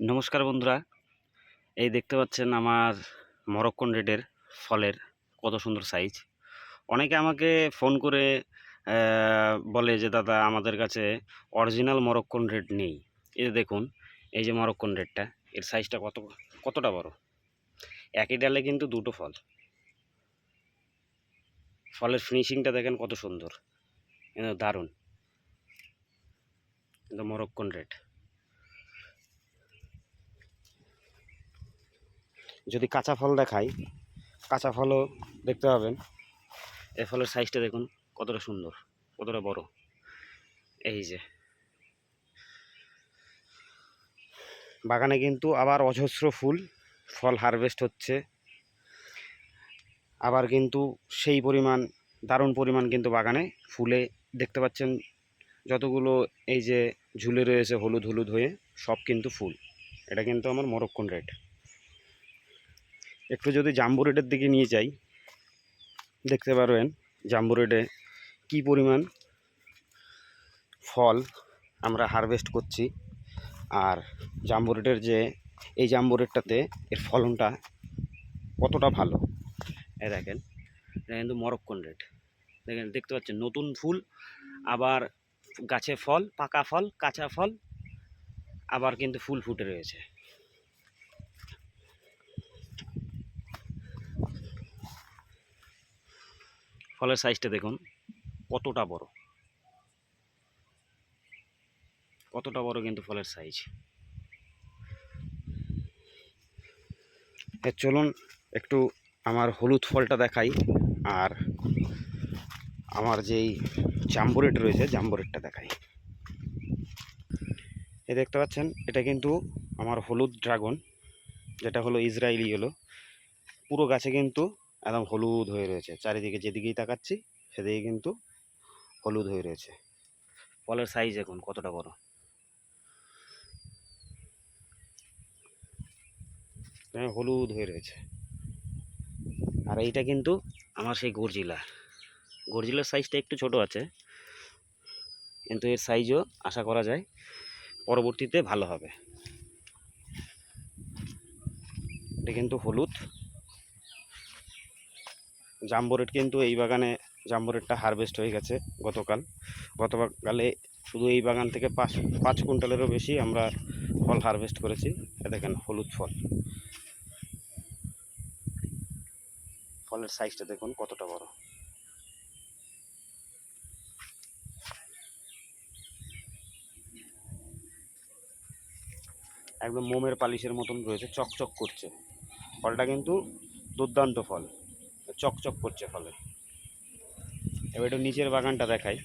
নমস্কার বন্ধুরা। এই দেখতে পাচ্ছেন আমার মরক্কন রেডের ফলের কত সুন্দর সাইজ অনেকে আমাকে ফোন করে বলে যে, দাদা, আমাদের কাছে অরিজিনাল মরক্কন রেড নেই। এই যে দেখুন, এই যে মরক্কন রেডটা, এর সাইজটা কত, কতটা বড়? একই ডালে কিন্তু দুটো ফল। ফলের ফিনিশিংটা দেখেন কত সুন্দর। দারুণ। Moroccan red. যদি কাঁচা ফল দেখাই, কাঁচা ফলও দেখতে পাবেন। এই ফলের সাইজটা দেখুন, কতটা সুন্দর, কতটা বড়। এই যে। বাগানে কিন্তু আবার অজস্র ফুল, ফল হারভেস্ট হচ্ছে। আবার কিন্তু সেই পরিমাণ, দারুণ পরিমাণ কিন্তু বাগানে ফুলে দেখতে পাচ্ছেন। যতগুলো এই যে ঝুলে রয়েছে হলুদ হলুদ হয়ে, সব কিন্তু ফুল। এটা কিন্তু আমার মরক্কন রেড একটু যদি জাম্বু রেডের দিকে নিয়ে যাই, দেখতে পারবেন জাম্বু রেডে কী পরিমাণ ফল আমরা হারভেস্ট করছি। আর জাম্বু রেডের যে, এই জাম্বু রেডটাতে এর ফলনটা কতটা ভালো? এ দেখেন, এটা কিন্তু মরক্কন রেড দেখেন, দেখতে পাচ্ছেন, নতুন ফুল, আবার গাছে ফল, পাকা ফল, কাঁচা ফল, আবার কিন্তু ফুল ফুটে রয়েছে। ফলের সাইজটা দেখুন, কতটা বড়। কতটা বড় কিন্তু ফলের সাইজ চলুন একটু আমার হলুদ ফলটা দেখাই, আর আমার যেই জাম্বুরেট রয়েছে, জাম্বুরেটটা দেখাই। এ দেখতে পাচ্ছেন, এটা কিন্তু আমার হলুদ ড্রাগন, যেটা হলো ইসরায়েলি হলো। পুরো গাছে কিন্তু একদম হলুদ হয়ে রয়েছে। চারিদিকে যেদিকেই তাকাচ্ছি সেদিকে কিন্তু হলুদ হয়ে রয়েছে। ফলের সাইজ এখন কতটা বড়। হলুদ হয়ে রয়েছে। আর এইটা কিন্তু আমার সেই গর্জিলা। গর্জিলার সাইজটা একটু ছোট আছে, কিন্তু এর সাইজও আশা করা যায় পরবর্তীতে ভালো হবে। এটা কিন্তু হলুদ। জাম্বোরেট কিন্তু এই বাগানে জাম্বোরেটটা হারভেস্ট হয়ে গেছে গতকাল। গতকালে শুধু এই বাগান থেকে পাঁচ পাঁচ কুইন্টালেরও বেশি আমরা ফল হারভেস্ট করেছি। দেখেন হলুদ ফল। ফলের সাইজটা দেখুন কতটা বড়। একদম মোমের পালিশের মতন রয়েছে, চকচক করছে। ফলটা কিন্তু দুর্দান্ত ফল। চকচক করছে ফলে। এবার একটু নিচের বাগানটা দেখাই।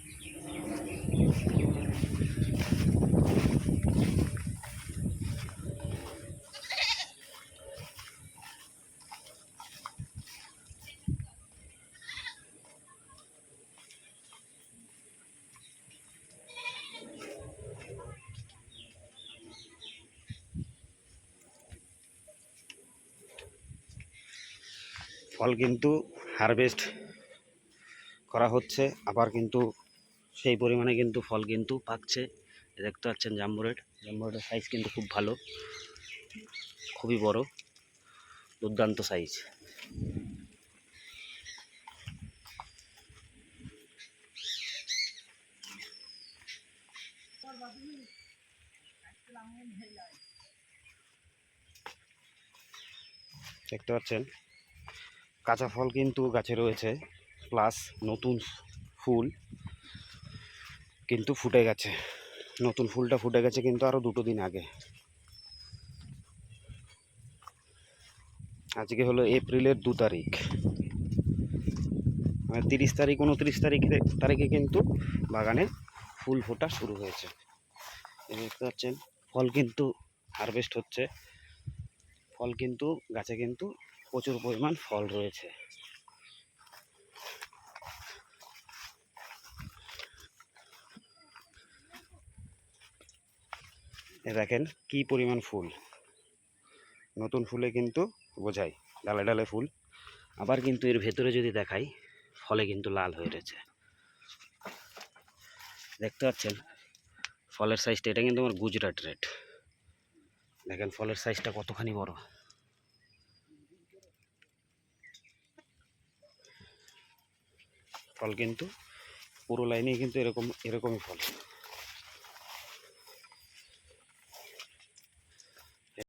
ফল কিন্তু হারভেস্ট করা হচ্ছে, আবার কিন্তু সেই পরিমাণে কিন্তু ফল কিন্তু পাকছে দেখতে পাচ্ছেন জাম্বুরেট জাম্বুরেটের সাইজ কিন্তু খুব ভালো, খুবই বড়, দুর্দান্ত সাইজ দেখতে পাচ্ছেন? কাঁচা ফল কিন্তু গাছে রয়েছে প্লাস নতুন ফুল কিন্তু ফুটে গেছে। নতুন ফুলটা ফুটে গেছে কিন্তু আরও দুটো দিন আগে। আজকে হলো এপ্রিলের দু তারিখ। মানে তিরিশ তারিখ, উনত্রিশ তারিখে তারিখে কিন্তু বাগানে ফুল ফোটা শুরু হয়েছে। দেখতে পাচ্ছেন, ফল কিন্তু হারভেস্ট হচ্ছে। ফল কিন্তু, গাছে কিন্তু প্রচুর পরিমাণ ফল রয়েছে। দেখেন কি পরিমাণ ফুল। নতুন ফুলে কিন্তু বোঝাই, ডালে ডালে ফুল। আবার কিন্তু এর ভেতরে যদি দেখাই, ফলে কিন্তু লাল হয়ে রয়েছে দেখতে পাচ্ছেন? ফলের সাইজটা এটা কিন্তু আমার গুজরাট রেট দেখেন ফলের সাইজটা কতখানি বড়। ফল কিন্তু পুরো লাইনেই কিন্তু এরকম এরকমই ফল।